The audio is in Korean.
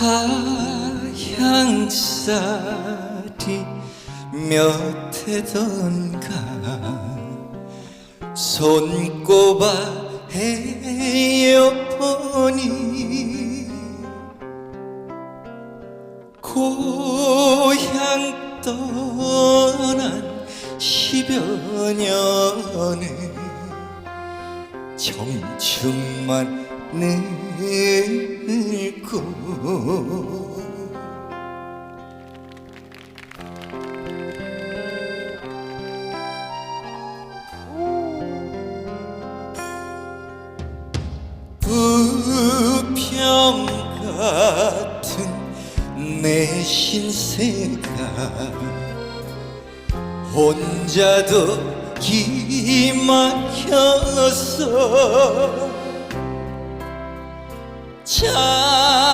하향살이 몇 해던가 손꼽아 헤어보니 고향 떠난 십여 년에 청춘만 늙고. 부평 같은 내 신세가 혼자도 기막혀서 切